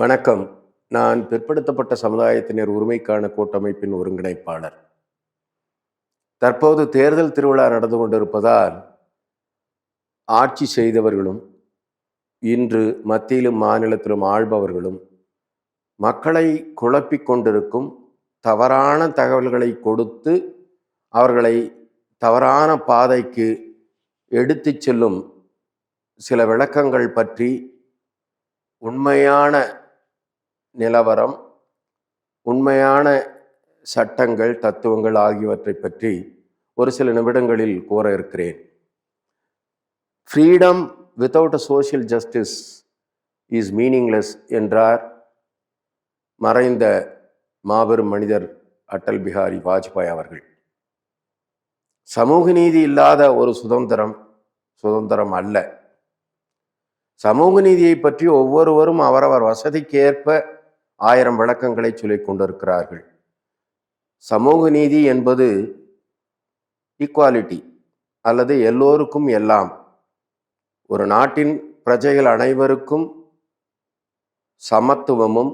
வணக்கம். நான் பிற்படுத்தப்பட்ட சமுதாயத்தினர் உரிமைக்கான கூட்டமைப்பின் ஒருங்கிணைப்பாளர். தற்போது தேர்தல் திருவிழா நடந்து கொண்டிருப்பதால் ஆட்சி செய்தவர்களும் இன்று மத்தியிலும் மாநிலத்திலும் ஆள்பவர்களும் மக்களை குழப்பிக் கொண்டிருக்கும் தவறான தகவல்களை கொடுத்து அவர்களை தவறான பாதைக்கு எடுத்துச் செல்லும் சில விளக்கங்கள் பற்றி உண்மையான நிலவரம் உண்மையான சட்டங்கள் தத்துவங்கள் ஆகியவற்றை பற்றி ஒரு சில நிமிடங்களில் கூற இருக்கிறேன். Freedom without a social justice is meaningless என்றார் மறைந்த மாபெரும் மனிதர் அட்டல் பிஹாரி வாஜ்பாய் அவர்கள். சமூக நீதி இல்லாத ஒரு சுதந்திரம் சுதந்திரம் அல்ல. சமூக நீதியை பற்றி ஒவ்வொருவரும் அவரவர் வசதிக்கேற்ப ஆயிரம் விளக்கங்களை சொல்லிக் கொண்டிருக்கிறார்கள். சமூக நீதி என்பது ஈக்குவாலிட்டி அல்லது எல்லோருக்கும் எல்லாம். ஒரு நாட்டின் பிரஜைகள் அனைவருக்கும் சமத்துவமும்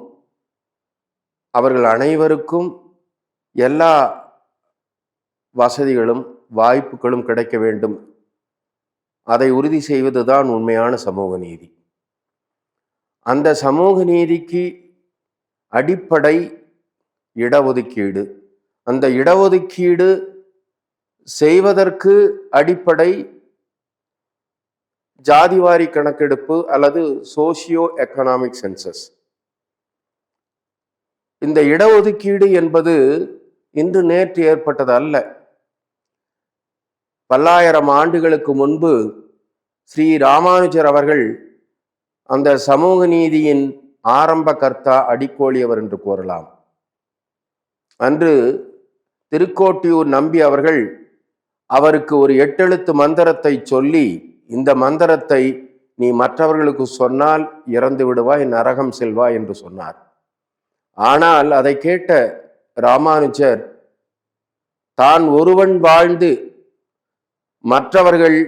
அவர்கள் அனைவருக்கும் எல்லா வசதிகளும் வாய்ப்புகளும் கிடைக்க வேண்டும். அதை உறுதி செய்வதுதான் உண்மையான சமூக நீதி. அந்த சமூக நீதிக்கு அடிப்படை இடஒதுக்கீடு. அந்த இடஒதுக்கீடு செய்வதற்கு அடிப்படை ஜாதிவாரி கணக்கெடுப்பு அல்லது சோசியோ எக்கனாமிக் சென்சஸ். இந்த இடஒதுக்கீடு என்பது இன்று நேற்று ஏற்பட்டது அல்ல. பல்லாயிரம் ஆண்டுகளுக்கு முன்பு ஸ்ரீ ராமானுஜர் அவர்கள் அந்த சமூக நீதியின் ஆரம்ப கர்த்தா அடிக்கோழியவர் என்று கூறலாம். அன்று திருக்கோட்டியூர் நம்பி அவர்கள் அவருக்கு ஒரு எட்டெழுத்து மந்திரத்தை சொல்லி இந்த மந்திரத்தை நீ மற்றவர்களுக்கு சொன்னால் இறந்து விடுவாய் நரகம் செல்வாய் என்று சொன்னார். ஆனால் அதை கேட்ட ராமானுஜர் தான் ஒருவன் வாழ்ந்து மற்றவர்கள்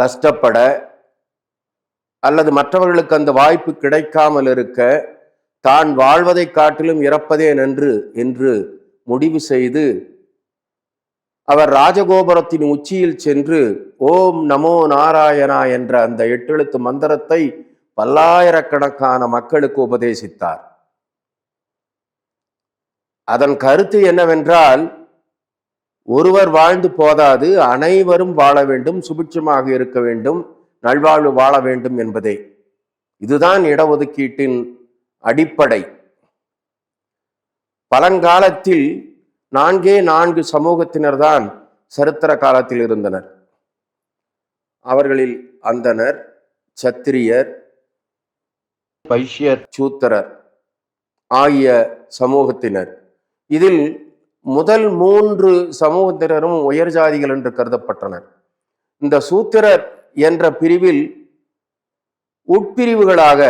கஷ்டப்பட அல்லது மற்றவர்களுக்கு அந்த வாய்ப்பு கிடைக்காமல் இருக்க தான் வாழ்வதை காட்டிலும் இறப்பதே நன்று என்று முடிவு செய்து அவர் ராஜகோபுரத்தின் உச்சியில் சென்று ஓம் நமோ நாராயணா என்ற அந்த எட்டெழுத்து மந்திரத்தை பல்லாயிரக்கணக்கான மக்களுக்கு உபதேசித்தார். அதன் கருத்து என்னவென்றால் ஒருவர் வாழ்ந்து போதாது அனைவரும் வாழ வேண்டும் சுபிட்சமாக இருக்க வேண்டும் நல்வாழ்வு வாழ வேண்டும் என்பதே. இதுதான் இடஒதுக்கீட்டின் அடிப்படை. பழங்காலத்தில் நான்கே நான்கு சமூகத்தினர் தான் சரித்திர காலத்தில் இருந்தனர். அவர்களில் அந்தனர் சத்திரியர் வைஷ்யர் சூத்திரர் ஆகிய சமூகத்தினர். இதில் முதல் மூன்று சமூகத்தினரும் உயர் ஜாதிகள் என்று கருதப்பட்டனர். இந்த சூத்திரர் என்ற பிரிவில் உட்பிரிவுகளாக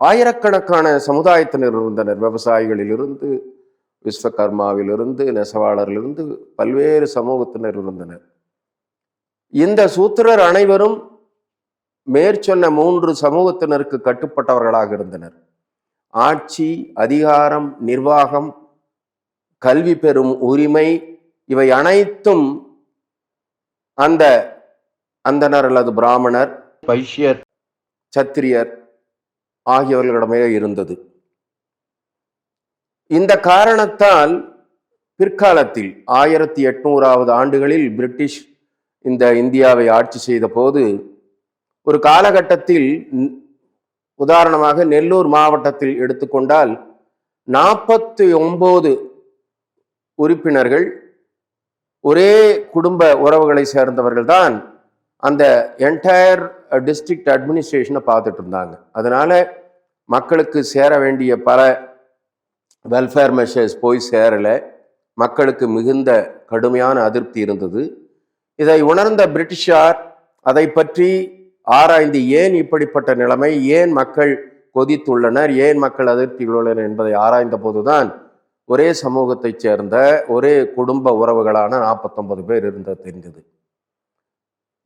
ஆயிரக்கணக்கான சமுதாயத்தினர் இருந்தனர். விவசாயிகளிலிருந்து விஸ்வகர்மாவிலிருந்து நெசவாளரிலிருந்து பல்வேறு சமூகத்தினர் இருந்தனர். இந்த சூத்திரர் அனைவரும் மேற்சொன்ன மூன்று சமூகத்தினருக்கு கட்டுப்பட்டவர்களாக இருந்தனர். ஆட்சி அதிகாரம் நிர்வாகம் கல்வி பெறும் உரிமை இவை அனைத்தும் அந்த அந்தனர் அல்லது பிராமணர் வைஷ்யர் சத்திரியர் ஆகியவர்களிடமே இருந்தது. இந்த காரணத்தால் பிற்காலத்தில் ஆயிரத்தி எட்நூறாவது ஆண்டுகளில் பிரிட்டிஷ் இந்த இந்தியாவை ஆட்சி செய்த போது ஒரு காலகட்டத்தில் உதாரணமாக நெல்லூர் மாவட்டத்தில் எடுத்துக்கொண்டால் நாற்பத்தி ஒன்பது உறுப்பினர்கள் ஒரே குடும்ப உறவுகளை சேர்ந்தவர்கள் தான் அந்த என்டையர் டிஸ்ட்ரிக்ட் uh, அட்மினிஸ்ட்ரேஷனை பார்த்துட்டு இருந்தாங்க அதனால் மக்களுக்கு சேர வேண்டிய பல வெல்ஃபேர் மெஷர்ஸ் போய் சேரலை. மக்களுக்கு மிகுந்த கடுமையான அதிருப்தி இருந்தது. இதை உணர்ந்த பிரிட்டிஷார் அதை பற்றி ஆராய்ந்து ஏன் இப்படிப்பட்ட நிலைமை ஏன் மக்கள் கொதித்துள்ளனர் ஏன் மக்கள் அதிருப்தியுள்ளனர் என்பதை ஆராய்ந்த போதுதான் ஒரே சமூகத்தைச் சேர்ந்த ஒரே குடும்ப உறவுகளான நாற்பத்தொன்பது பேர் இருந்தது தெரிந்தது.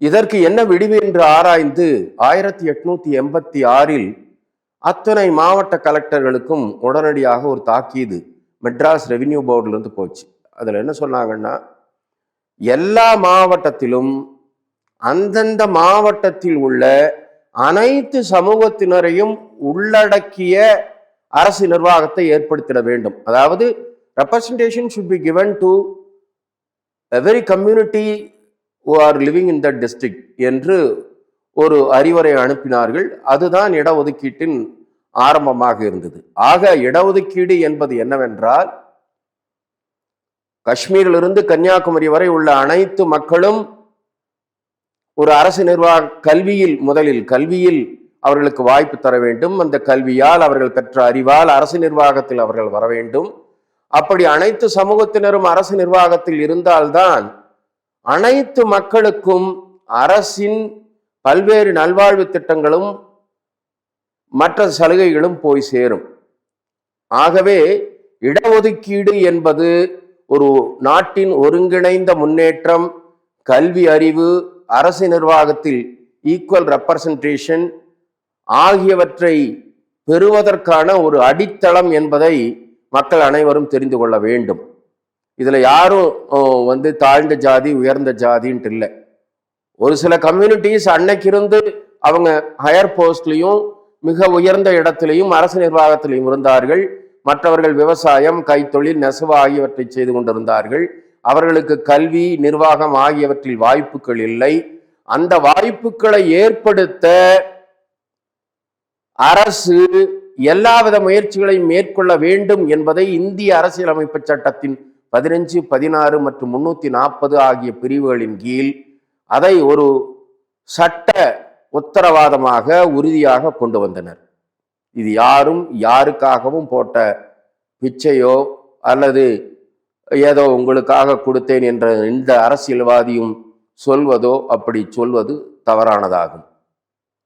இதற்கு என்ன விடிவு என்று ஆராய்ந்து ஆயிரத்தி எட்நூத்தி எண்பத்தி ஆறில் அத்தனை மாவட்ட கலெக்டர்களுக்கும் உடனடியாக ஒரு தாக்கீது மெட்ராஸ் ரெவின்யூ போர்டுலேருந்து போச்சு. அதில் என்ன சொன்னாங்கன்னா எல்லா மாவட்டத்திலும் அந்தந்த மாவட்டத்தில் உள்ள அனைத்து சமூகத்தினரையும் உள்ளடக்கிய அரசு நிர்வாகத்தை ஏற்படுத்திட வேண்டும். அதாவது representation should be given to every community who are living in the district என்று ஒரு அறிவுரை அனுப்பினார்கள். அதுதான் இடஒதுக்கீட்டின் ஆரம்பமாக இருந்தது. ஆக இடஒதுக்கீடு என்பது என்னவென்றால் காஷ்மீரிலிருந்து கன்னியாகுமரி வரை உள்ள அனைத்து மக்களும் ஒரு அரசு நிர்வாக கல்வியில் முதலில் கல்வியில் அவர்களுக்கு வாய்ப்பு தர வேண்டும். அந்த கல்வியால் அவர்கள் பெற்ற அறிவால் அரசு நிர்வாகத்தில் அவர்கள் வர வேண்டும். அப்படி அனைத்து சமூகத்தினரும் அரசு நிர்வாகத்தில் இருந்தால்தான் அனைத்து மக்களுக்கும் அரசின் பல்வேறு நல்வாழ்வு திட்டங்களும் மற்ற சலுகைகளும் போய் சேரும். ஆகவே இடஒதுக்கீடு என்பது ஒரு நாட்டின் ஒருங்கிணைந்த முன்னேற்றம் கல்வி அறிவு அரசு நிர்வாகத்தில் ஈக்குவல் ரெப்ரசன்டேஷன் ஆகியவற்றை பெறுவதற்கான ஒரு அடித்தளம் என்பதை மக்கள் அனைவரும் தெரிந்து கொள்ள வேண்டும். இதில் யாரும் வந்து தாழ்ந்த ஜாதி உயர்ந்த ஜாதின்ட்டு இல்லை. ஒரு சில கம்யூனிட்டிஸ் அன்னைக்கு இருந்து அவங்க ஹையர் போஸ்ட்லேயும் மிக உயர்ந்த இடத்திலையும் அரசு நிர்வாகத்திலையும் இருந்தார்கள். மற்றவர்கள் விவசாயம் கைத்தொழில் நெசவு ஆகியவற்றை செய்து கொண்டிருந்தார்கள். அவர்களுக்கு கல்வி நிர்வாகம் ஆகியவற்றில் வாய்ப்புகள் இல்லை. அந்த வாய்ப்புகளை ஏற்படுத்த அரசு எல்லாவித முயற்சிகளையும் மேற்கொள்ள வேண்டும் என்பதை இந்திய அரசியலமைப்பு சட்டத்தின் பதினஞ்சு பதினாறு மற்றும் முன்னூத்தி நாற்பது ஆகிய பிரிவுகளின் கீழ் அதை ஒரு சட்ட உத்தரவாதமாக உறுதியாக கொண்டு வந்தனர். இது யாரும் யாருக்காகவும் போட்ட பிச்சையோ அல்லது ஏதோ உங்களுக்காக கொடுத்தேன் என்ற எந்த அரசியல்வாதியும் சொல்வதோ அப்படி சொல்வது தவறானதாகும்.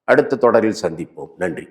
அடுத்த தொடரில் சந்திப்போம். நன்றி.